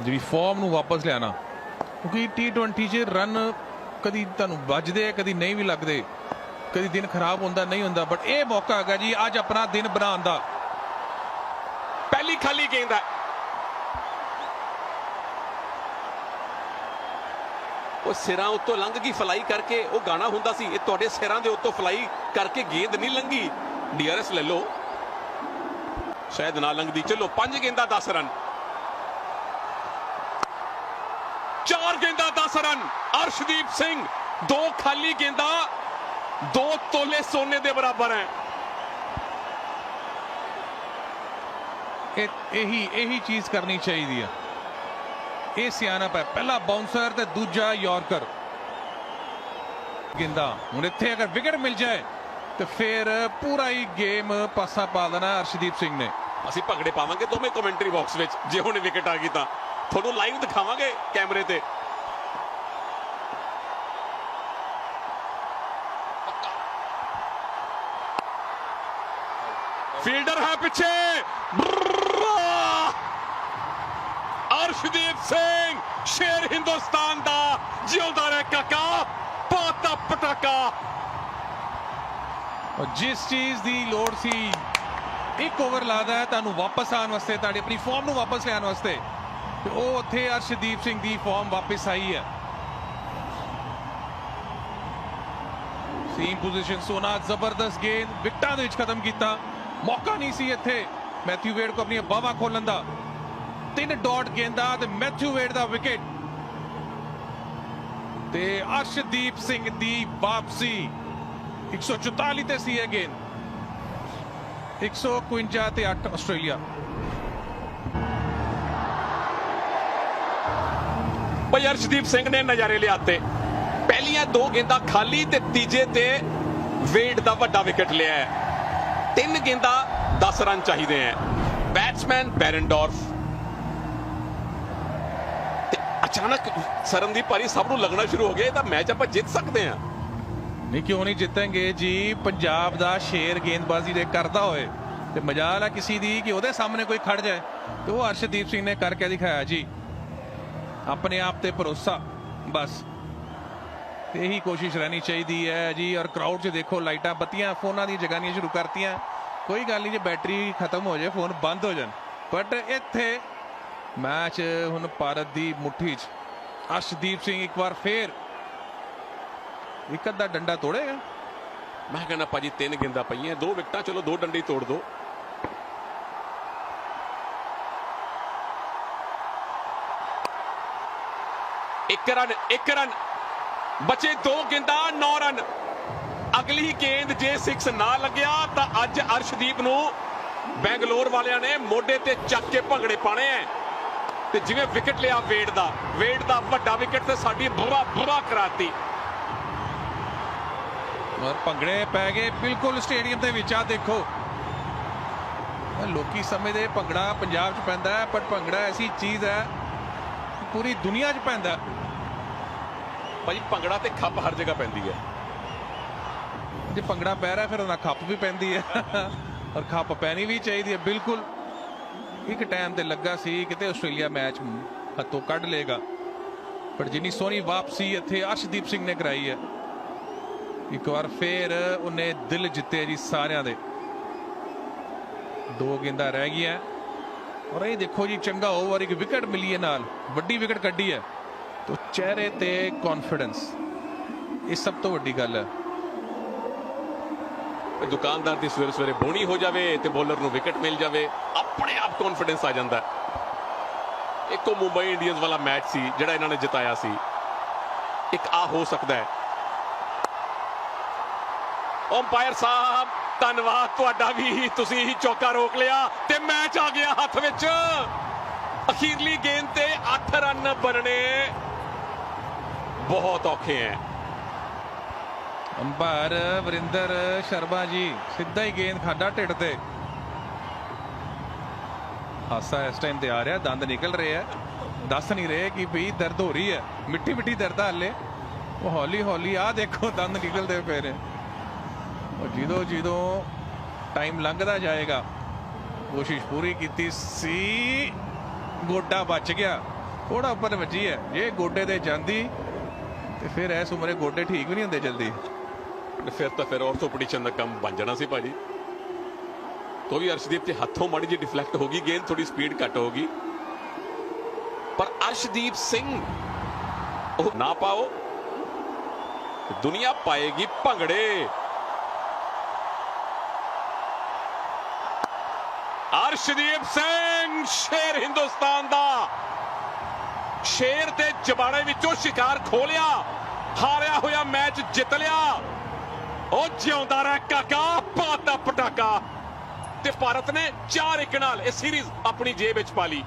ਜਿਹੜੀ ਫਾਰਮ ਨੂੰ ਵਾਪਸ ਲਿਆਣਾ ਕਿਉਂਕਿ T20 'ਚ ਰਨ ਕਦੀ ਤੁਹਾਨੂੰ ਵੱਜਦੇ ਆ ਕਦੀ ਨਹੀਂ ਵੀ ਲੱਗਦੇ। ਕਦੀ ਦਿਨ ਖਰਾਬ ਹੁੰਦਾ, ਨਹੀਂ ਹੁੰਦਾ। ਬਟ ਇਹ ਮੌਕਾ ਹੈਗਾ ਜੀ, ਅੱਜ ਆਪਣਾ ਦਿਨ ਬਣਾਉਣ ਦਾ। ਪਹਿਲੀ ਖਾਲੀ ਗੇਂਦ ਹੈ ਉਹ ਸਿਰਾਂ ਉੱਤੋਂ ਲੰਘ ਗਈ ਫਲਾਈ ਕਰਕੇ। ਉਹ ਗਾਣਾ ਹੁੰਦਾ ਸੀ, ਇਹ ਤੁਹਾਡੇ ਸਿਰਾਂ ਦੇ ਉੱਤੋਂ ਫਲਾਈ ਕਰਕੇ ਗੇਂਦ ਨਹੀਂ ਲੰਗੀ ਡੀਆਰਐਸ ਲੈ ਲਓ। ਸ਼ਾਇਦ ਨਾ ਲੰਘਦੀ। ਚਲੋ, ਪੰਜ ਗੇਂਦਾਂ 10 ਰਨ ਚਾਰ ਗੇਂਦਾਂ 10 ਰਨ ਅਰਸ਼ਦੀਪ ਸਿੰਘ ਦੋ ਖਾਲੀ ਗੇਂਦਾਂ ਦੋ ਤੋਲੇ ਸੋਨੇ ਦੇ ਬਰਾਬਰ ਹੈ। ਇਹ ਇਹੀ ਚੀਜ਼ ਕਰਨੀ ਚਾਹੀਦੀ ਹੈ ਇਹ ਸਿਆਣਪ ਹੈ। ਪਹਿਲਾ ਬਾਉਂਸਰ ਤੇ ਦੂਜਾ ਯਾਰਕਰ। ਗਿੰਦਾ। ਹੁਣ ਇੱਥੇ ਅਗਰ ਵਿਕਟ ਮਿਲ ਜਾਏ ਤੇ ਫਿਰ ਪੂਰਾ ਹੀ ਗੇਮ ਪਾਸਾ ਪਾ ਦੇਣਾ ਅਰਸ਼ਦੀਪ ਸਿੰਘ ਨੇ। ਅਸੀਂ ਭੰਗੜੇ ਪਾਵਾਂਗੇ ਦੋਵੇਂ ਕਮੈਂਟਰੀ ਬਾਕਸ ਵਿੱਚ ਜੇ ਹੁਣ ਵਿਕਟ ਆ ਗਈ ਤਾਂ। ਤੁਹਾਨੂੰ ਲਾਈਵ ਦਿਖਾਵਾਂਗੇ ਕੈਮਰੇ ਤੇ। ਫੀਲਡਰ ਹੈ ਪਿੱਛੇ। ਅਰਸ਼ਦੀਪ ਸਿੰਘ, ਸ਼ੇਰ ਹਿੰਦੁਸਤਾਨ ਦਾ ਜਿਉਂਦਾ ਰਹਿ ਕਾਕਾ, ਪਾਤਾ ਪਟਾਕਾ। ਜਿਸ ਚੀਜ਼ ਦੀ ਲੋੜ ਸੀ, ਇੱਕ ਓਵਰ ਲਾਦਾ ਹੈ ਤੁਹਾਨੂੰ ਵਾਪਸ ਆਉਣ ਵਾਸਤੇ, ਤੁਹਾਡੀ ਆਪਣੀ ਫਾਰਮ ਨੂੰ ਵਾਪਸ ਲਿਆਉਣ ਵਾਸਤੇ। ਉਹ ਉੱਥੇ ਅਰਸ਼ਦੀਪ ਸਿੰਘ ਦੀ ਫਾਰਮ ਵਾਪਸ ਆਈ ਹੈ। ਸੇਮ ਪੋਜੀਸ਼ਨ ਸੋਨਾ, ਜ਼ਬਰਦਸਤ ਗੇਂਦ ਵਿਕਟਾਂ ਦੇ ਵਿੱਚ ਖਤਮ ਕੀਤਾ। ਮੌਕਾ ਨਹੀਂ ਸੀ ਇੱਥੇ ਮੈਥਿਊ ਵੇਡ ਕੋ ਆਪਣੀਆਂ ਬਾਹਾਂ ਖੋਲਣ ਦਾ। ਤਿੰਨ ਡਾਟ ਗੇਂਦਾਂ ਤੇ ਮੈਥਿਊ ਵੇਡ ਦਾ ਵਿਕਟ ਤੇ ਅਰਸ਼ਦੀਪ ਸਿੰਘ ਦੀ ਵਾਪਸੀ। 144 ਤੇ ਸੀ ਇਹ ਗੇਂਦ 151 ਤੇ 8 ਆਸਟ੍ਰੇਲੀਆ ਭਾਈ ਅਰਸ਼ਦੀਪ ਸਿੰਘ ਨੇ ਨਜ਼ਾਰੇ ਲਿਆਤੇ। ਪਹਿਲੀਆਂ ਦੋ ਗੇਂਦਾਂ ਖਾਲੀ ਤੇ ਤੀਜੇ ਤੇ ਵੇਡ ਦਾ ਵੱਡਾ ਵਿਕਟ ਲਿਆ ਹੈ। ਤਿੰਨ ਗੇਂਦਾਂ 10 ਰਨ ਚਾਹੀਦੇ ਹੈ। ਬੈਟਸਮੈਨ ਬੈਰਨਡੋਰਫ ਤੇ ਅਚਾਨਕ ਸਰਨਦੀਪ ਭਾਰੀ ਸਭ ਨੂੰ ਲੱਗਣਾ ਸ਼ੁਰੂ ਹੋ ਗਿਆ, ਇਹ ਤਾਂ ਮੈਚ ਆਪਾਂ ਜਿੱਤ ਸਕਦੇ ਹਾਂ। ਨਹੀਂ, ਕਿਉਂ ਨਹੀਂ ਜਿੱਤਾਂਗੇ ਜੀ? ਪੰਜਾਬ ਦਾ ਸ਼ੇਰ ਗੇਂਦਬਾਜ਼ੀ ਦੇ ਕਰਦਾ ਹੋਏ। ਤੇ ਮਜਾਲ ਆ ਕਿਸੇ ਦੀ ਕਿ ਉਹਦੇ ਸਾਹਮਣੇ ਕੋਈ ਖੜ ਜਾਏ। ਤੇ ਉਹ ਅਰਸ਼ਦੀਪ ਸਿੰਘ ਨੇ ਕਰਕੇ ਦਿਖਾਇਆ ਜੀ। ਆਪਣੇ ਆਪ ਤੇ ਭਰੋਸਾ, ਬਸ। ਇਹੀ ਕੋਸ਼ਿਸ਼ ਰਹਿਣੀ ਚਾਹੀਦੀ ਹੈ ਜੀ। ਔਰ ਕਰਾਊਡ 'ਚ ਦੇਖੋ, ਲਾਈਟਾਂ ਬੱਤੀਆਂ, ਫੋਨਾਂ ਦੀ ਜਗਾਨੀਆਂ ਸ਼ੁਰੂ ਕਰਤੀਆਂ। ਕੋਈ ਗੱਲ ਨਹੀਂ, ਜੇ ਬੈਟਰੀ ਖਤਮ ਹੋ ਜਾਏ, ਫੋਨ ਬੰਦ ਹੋ ਜਾਣ। ਬਟ ਇੱਥੇ ਮੈਚ ਹੁਣ ਭਾਰਤ ਦੀ ਮੁੱਠੀ 'ਚ। ਅਰਸ਼ਦੀਪ ਸਿੰਘ ਇੱਕ ਵਾਰ ਫੇਰ ਇੱਕ ਅੱਧਾ ਡੰਡਾ ਤੋੜੇਗਾ। ਮੈਂ ਕਹਿੰਦਾ ਭਾਜੀ, ਤਿੰਨ ਗੇਂਦਾਂ ਪਈਆਂ। ਦੋ ਵਿਕਟਾਂ, ਚਲੋ ਦੋ ਡੰਡੇ ਤੋੜ ਦੋ ਇੱਕ ਰਨ ਇੱਕ ਰਨ। ਬਚੇ ਦੋ ਗੇਂਦਾਂ 9 ਰਨ। ਅਗਲੀ ਗੇਂਦ ਜੇ 6 ਨਾ ਲੱਗਿਆ, ਤਾਂ ਅੱਜ ਅਰਸ਼ਦੀਪ ਨੂੰ ਬੈਂਗਲੌਰ ਵਾਲਿਆਂ ਨੇ ਮੋਢੇ ਤੇ ਚੱਕ ਕੇ ਭੰਗੜੇ ਪਾਣੇ ਐ। ਤੇ ਜਿਵੇਂ ਵਿਕਟ ਲਿਆ ਵੇਡ ਦਾ। ਵੇਡ ਦਾ ਵੱਡਾ ਵਿਕਟ ਤੇ ਸਾਡੀ ਬੁਰਾ ਬੁਰਾ ਕਰਾਤੀ। ਔਰ ਭੰਗੜੇ ਪੈ ਗਏ ਬਿਲਕੁਲ ਸਟੇਡੀਅਮ ਦੇ ਵਿੱਚ। ਆ ਦੇਖੋ। ਲੋਕੀ ਸਮਝਦੇ ਭੰਗੜਾ ਪੰਜਾਬ 'ਚ ਪੈਂਦਾ ਹੈ, ਪਰ ਭੰਗੜਾ ਐਸੀ ਚੀਜ਼ ਹੈ ਪੂਰੀ ਦੁਨੀਆ 'ਚ ਪੈਂਦਾ। ਭਾਜੀ ਭੰਗੜਾ ਤੇ ਖੱਪ ਹਰ ਜਗ੍ਹਾ ਪੈਂਦੀ ਹੈ। ਜੇ ਭੰਗੜਾ ਪੈ ਰਿਹਾ ਫਿਰ ਉਹਨਾਂ ਖੱਪ ਵੀ ਪੈਂਦੀ ਹੈ। ਔਰ ਖੱਪ ਪੈਣੀ ਵੀ ਚਾਹੀਦੀ ਹੈ ਬਿਲਕੁਲ। ਇੱਕ ਟਾਈਮ ਤੇ ਲੱਗਾ ਸੀ ਕਿਤੇ ਆਸਟ੍ਰੇਲੀਆ ਮੈਚ ਹੱਥੋਂ ਕੱਢ ਲੇਗਾ ਪਰ ਜਿੰਨੀ ਸੋਹਣੀ ਵਾਪਸੀ ਇੱਥੇ ਅਰਸ਼ਦੀਪ ਸਿੰਘ ਨੇ ਕਰਾਈ ਹੈ। ਇੱਕ ਵਾਰ ਫੇਰ ਉਹਨੇ ਦਿਲ ਜਿੱਤੇ ਜੀ ਸਾਰਿਆਂ ਦੇ। ਦੋ ਗੇਂਦਾਂ ਰਹਿ ਗਈਆਂ। ਔਰ ਇਹ ਦੇਖੋ ਜੀ, ਚੰਗਾ ਓਵਰ ਇੱਕ ਵਿਕਟ ਮਿਲੀ ਹੈ ਨਾਲ। ਵੱਡੀ ਵਿਕਟ ਕੱਢੀ ਹੈ। ਤੋ ਚਿਹਰੇ ਤੇ ਕੌਨਫੀਡੈਂਸ ਇਹ ਸਭ ਤੋਂ ਵੱਡੀ ਗੱਲ ਹੈ। ਦੁਕਾਨਦਾਰ ਦੀ ਸਵੇਰੇ ਸਵੇਰੇ ਬੋਣੀ ਹੋ ਜਾਵੇ ਤੇ ਬੋਲਰ ਨੂੰ ਵਿਕਟ ਮਿਲ ਜਾਵੇ, ਆਪਣੇ ਆਪ ਕੌਨਫੀਡੈਂਸ ਆ ਜਾਂਦਾ ਇੱਕੋ ਮੁੰਬਈ ਇੰਡੀਅਨਸ ਵਾਲਾ ਮੈਚ ਸੀ, ਜਿਹੜਾ ਇਹਨਾਂ ਨੇ ਜਿਤਾਇਆ ਸੀ। ਇੱਕ ਆ ਹੋ ਸਕਦਾ ਹੈ। ਅੰਪਾਇਰ ਸਾਹਿਬ, ਧੰਨਵਾਦ ਤੁਹਾਡਾ ਵੀ ਤੁਸੀਂ ਹੀ ਚੌਕਾ ਰੋਕ ਲਿਆ ਤੇ ਮੈਚ ਆ ਗਿਆ ਹੱਥ ਵਿੱਚ। ਅਖੀਰਲੀ ਗੇਂਦ ਤੇ 8 ਰਨ ਬਣਨੇ ਬਹੁਤ ਔਖੇ ਹੈ ਅੰਬਾਰ ਵਰਿੰਦਰ ਸ਼ਰਮਾ ਜੀ, ਸਿੱਧਾ ਹੀ ਗੇਂਦ ਖਾਦਾ ਢਿੱਡ ਤੇ। ਹਾਸਾ ਇਸ ਟਾਈਮ ਤੇ ਆ ਰਿਹਾ, ਦੰਦ ਨਿਕਲ ਰਹੇ ਆ ਦੱਸ ਨਹੀਂ ਰਹੇ ਕਿ ਵੀ ਦਰਦ ਹੋ ਰਹੀ ਹੈ ਮਿੱਠੀ ਮਿੱਠੀ ਦਰਦ ਆ ਹਲੇ। ਉਹ ਹੌਲੀ ਹੌਲੀ ਆ ਦੇਖੋ, ਦੰਦ ਨਿਕਲਦੇ ਪਏ ਨੇ। ਉਹ ਜਦੋਂ ਜਦੋਂ ਟਾਈਮ ਲੰਘਦਾ ਜਾਏਗਾ, ਕੋਸ਼ਿਸ਼ ਪੂਰੀ ਕੀਤੀ, ਸੀ ਗੋਡਾ ਬਚ ਗਿਆ। ਥੋੜਾ ਉੱਪਰ ਵੱਜੀ ਹੈ। ਜੇ ਗੋਡੇ ਤੇ ਜਾਂਦੀ, ਤੇ ਫਿਰ ਇਸ ਉਮਰੇ ਗੋਡੇ ਠੀਕ ਵੀ ਨਹੀਂ ਹੁੰਦੇ ਜਲਦੀ। ਫਿਰ ਤਾਂ ਫਿਰ ਆਰਥੋਪੈਡਿਸ਼ਨ ਦਾ ਕੰਮ ਬਣ ਜਾਣਾ ਸੀ ਭਾਜੀ। ਤੋਂ ਵੀ ਅਰਸ਼ਦੀਪ ਤੇ ਹੱਥੋਂ ਮਾੜੀ ਜਿਹੀ ਡਿਫਲੈਕਟ ਹੋ ਗਈ, ਗੇਂਦ ਥੋੜੀ ਸਪੀਡ ਘੱਟ ਹੋ ਗਈ। ਪਰ ਅਰਸ਼ਦੀਪ ਸਿੰਘ, ਉਹ ਨਾ ਪਾਓ। ਦੁਨੀਆ ਪਾਏਗੀ ਭੰਗੜੇ। ਅਰਸ਼ਦੀਪ ਸਿੰਘ, ਸ਼ੇਰ ਹਿੰਦੁਸਤਾਨ ਦਾ। ਸ਼ੇਰ ਤੇ ਜਬਾੜੇ ਵਿੱਚੋਂ ਸ਼ਿਕਾਰ ਖੋਲਿਆ, ਹਾਰਿਆ ਹੋਇਆ ਮੈਚ ਜਿੱਤ ਲਿਆ। ਉਹ ਜਿਉਂਦਾ ਰਹਿ ਕਾਕਾ, ਪਾਤਾ ਪਟਾਕਾ। ਤੇ ਭਾਰਤ ਨੇ 4 ਇੱਕ ਨਾਲ ਇਹ ਸੀਰੀਜ਼ ਆਪਣੀ ਜੇਬ ਵਿੱਚ ਪਾ ਲਈ।